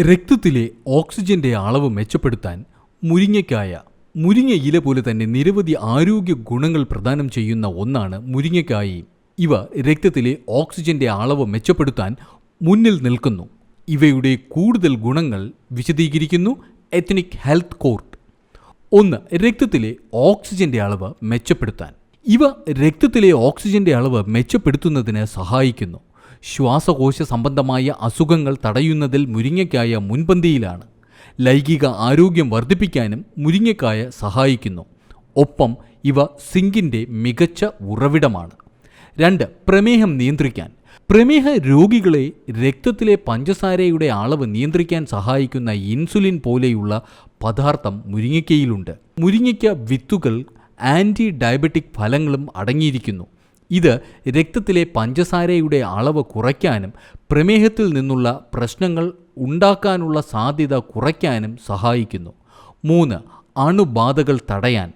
രക്തത്തിലെ ഓക്സിജന്റെ അളവ് മെച്ചപ്പെടുത്താൻ മുരിങ്ങയ്ക്കായ മുരിങ്ങ ഇല പോലെ തന്നെ നിരവധി ആരോഗ്യ ഗുണങ്ങൾ പ്രദാനം ചെയ്യുന്ന ഒന്നാണ് മുരിങ്ങക്കായി ഇവ രക്തത്തിലെ ഓക്സിജന്റെ അളവ് മെച്ചപ്പെടുത്താൻ മുന്നിൽ നിൽക്കുന്നു. ഇവയുടെ കൂടുതൽ ഗുണങ്ങൾ വിശദീകരിക്കുന്നു എത്നിക് ഹെൽത്ത് കോർട്ട്. ഒന്ന് രക്തത്തിലെ ഓക്സിജന്റെ അളവ് മെച്ചപ്പെടുത്താൻ. ഇവ രക്തത്തിലെ ഓക്സിജന്റെ അളവ് മെച്ചപ്പെടുത്തുന്നതിന് സഹായിക്കുന്നു. ശ്വാസകോശ സംബന്ധമായ അസുഖങ്ങൾ തടയുന്നതിൽ മുരിങ്ങയ്ക്കായ മുൻപന്തിയിലാണ്. ലൈംഗിക ആരോഗ്യം വർദ്ധിപ്പിക്കാനും മുരിങ്ങക്കായ സഹായിക്കുന്നു. ഒപ്പം ഇവ സിങ്കിന്റെ മികച്ച ഉറവിടമാണ്. രണ്ട് പ്രമേഹം നിയന്ത്രിക്കാൻ. പ്രമേഹ രോഗികളെ രക്തത്തിലെ പഞ്ചസാരയുടെ അളവ് നിയന്ത്രിക്കാൻ സഹായിക്കുന്ന ഇൻസുലിൻ പോലെയുള്ള പദാർത്ഥം മുരിങ്ങയ്ക്കയിലുണ്ട്. മുരിങ്ങയ്ക്ക വിത്തുകൾ ആന്റി ഡയബറ്റിക് ഫലങ്ങളും അടങ്ങിയിരിക്കുന്നു. ഇത് രക്തത്തിലെ പഞ്ചസാരയുടെ അളവ് കുറയ്ക്കാനും പ്രമേഹത്തിൽ നിന്നുള്ള പ്രശ്നങ്ങൾ ഉണ്ടാക്കാനുള്ള സാധ്യത കുറയ്ക്കാനും സഹായിക്കുന്നു. മൂന്ന് അണുബാധകൾ തടയാൻ.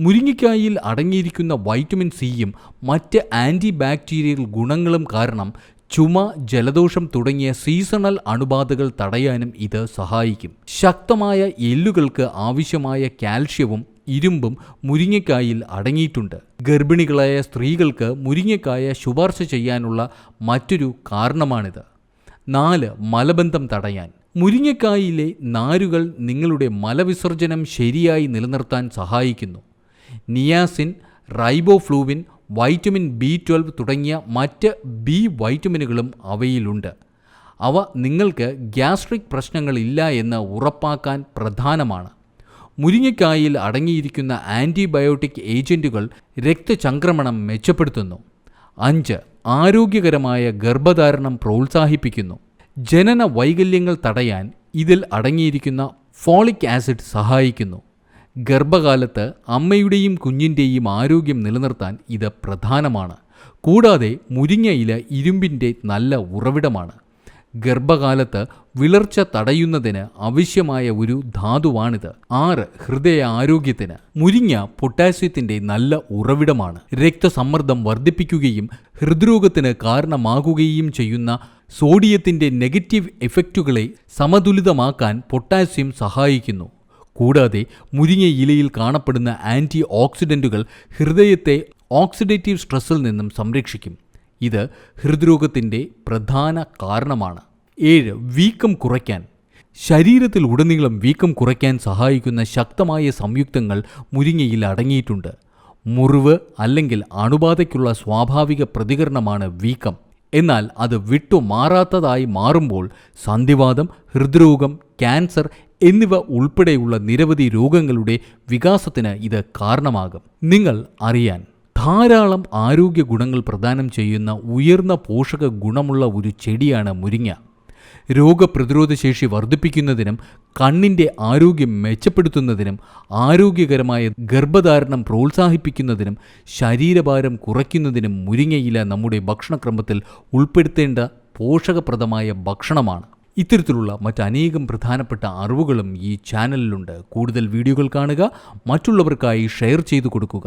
മുരിങ്ങിക്കായിൽ അടങ്ങിയിരിക്കുന്ന വൈറ്റമിൻ സിയും മറ്റ് ആന്റി ബാക്ടീരിയൽ ഗുണങ്ങളും കാരണം ചുമ ജലദോഷം തുടങ്ങിയ സീസണൽ അണുബാധകൾ തടയാനും ഇത് സഹായിക്കും. ശക്തമായ എല്ലുകൾക്ക് ആവശ്യമായ കാൽഷ്യവും ഇരുമ്പും മുരിങ്ങക്കായിൽ അടങ്ങിയിട്ടുണ്ട്. ഗർഭിണികളായ സ്ത്രീകൾക്ക് മുരിങ്ങക്കായ ശുപാർശ ചെയ്യാനുള്ള മറ്റൊരു കാരണമാണിത്. നാല് മലബന്ധം തടയാൻ. മുരിങ്ങക്കായിലെ നാരുകൾ നിങ്ങളുടെ മലവിസർജനം ശരിയായി നിലനിർത്താൻ സഹായിക്കുന്നു. Niacin riboflavin vitamin B twelve തുടങ്ങിയ മറ്റ് ബി വൈറ്റമിനുകളും അവയിലുണ്ട്. അവ നിങ്ങൾക്ക് ഗ്യാസ്ട്രിക് പ്രശ്നങ്ങളില്ല എന്ന് ഉറപ്പാക്കാൻ പ്രധാനമാണ്. മുരിങ്ങക്കായിൽ അടങ്ങിയിരിക്കുന്ന ആന്റിബയോട്ടിക് ഏജന്റുകൾ രക്തചംക്രമണം മെച്ചപ്പെടുത്തുന്നു. അഞ്ച് ആരോഗ്യകരമായ ഗർഭധാരണം പ്രോത്സാഹിപ്പിക്കുന്നു. ജനന വൈകല്യങ്ങൾ തടയാൻ ഇതിൽ അടങ്ങിയിരിക്കുന്ന ഫോളിക് ആസിഡ് സഹായിക്കുന്നു. ഗർഭകാലത്ത് അമ്മയുടെയും കുഞ്ഞിന്റെയും ആരോഗ്യം നിലനിർത്താൻ ഇത് പ്രധാനമാണ്. കൂടാതെ മുരിങ്ങയില ഇരുമ്പിന്റെ നല്ല ഉറവിടമാണ്. ഗർഭകാലത്ത് വിളർച്ച തടയുന്നതിന് ആവശ്യമായ ഒരു ധാതുവാണിത്. ആറ് ഹൃദയ ആരോഗ്യത്തിന് മുരിങ്ങ പൊട്ടാസ്യത്തിന്റെ നല്ല ഉറവിടമാണ്. രക്തസമ്മർദ്ദം വർദ്ധിപ്പിക്കുകയും ഹൃദ്രോഗത്തിന് കാരണമാകുകയും ചെയ്യുന്ന സോഡിയത്തിന്റെ നെഗറ്റീവ് എഫക്റ്റുകളെ സമതുലിതമാക്കാൻ പൊട്ടാസ്യം സഹായിക്കുന്നു. കൂടാതെ മുരിങ്ങ ഇലയിൽ കാണപ്പെടുന്ന ആന്റി ഓക്സിഡന്റുകൾ ഹൃദയത്തെ ഓക്സിഡേറ്റീവ് സ്ട്രെസ്സിൽ നിന്നും സംരക്ഷിക്കും. ഇത് ഹൃദ്രോഗത്തിന്റെ പ്രധാന കാരണമാണ്. ഏഴ് വീക്കം കുറയ്ക്കാൻ. ശരീരത്തിൽ ഉടനീളം വീക്കം കുറയ്ക്കാൻ സഹായിക്കുന്ന ശക്തമായ സംയുക്തങ്ങൾ മുരിങ്ങയിൽ അടങ്ങിയിട്ടുണ്ട്. മുറിവ് അല്ലെങ്കിൽ അണുബാധയ്ക്കുള്ള സ്വാഭാവിക പ്രതികരണമാണ് വീക്കം. എന്നാൽ അത് വിട്ടുമാറാത്തതായി മാറുമ്പോൾ സന്ധിവാദം ഹൃദ്രോഗം ക്യാൻസർ എന്നിവ ഉൾപ്പെടെയുള്ള നിരവധി രോഗങ്ങളുടെ വികാസത്തിന് ഇത് കാരണമാകും. നിങ്ങൾ അറിയാൻ ധാരാളം ആരോഗ്യ ഗുണങ്ങൾ പ്രദാനം ചെയ്യുന്ന ഉയർന്ന പോഷക ഗുണമുള്ള ഒരു ചെടിയാണ് മുരിങ്ങ. രോഗപ്രതിരോധ ശേഷി വർദ്ധിപ്പിക്കുന്നതിനും കണ്ണിന്റെ ആരോഗ്യം മെച്ചപ്പെടുത്തുന്നതിനും ആരോഗ്യകരമായ ഗർഭധാരണം പ്രോത്സാഹിപ്പിക്കുന്നതിനും ശരീരഭാരം കുറയ്ക്കുന്നതിനും മുരിങ്ങയില നമ്മുടെ ഭക്ഷണക്രമത്തിൽ ഉൾപ്പെടുത്തേണ്ട പോഷകപ്രദമായ ഭക്ഷണമാണ്. ഇത്തരത്തിലുള്ള മറ്റനേകം പ്രധാനപ്പെട്ട അറിവുകളും ഈ ചാനലിലുണ്ട്. കൂടുതൽ വീഡിയോകൾ കാണുക മറ്റുള്ളവർക്കായി ഷെയർ ചെയ്തു കൊടുക്കുക.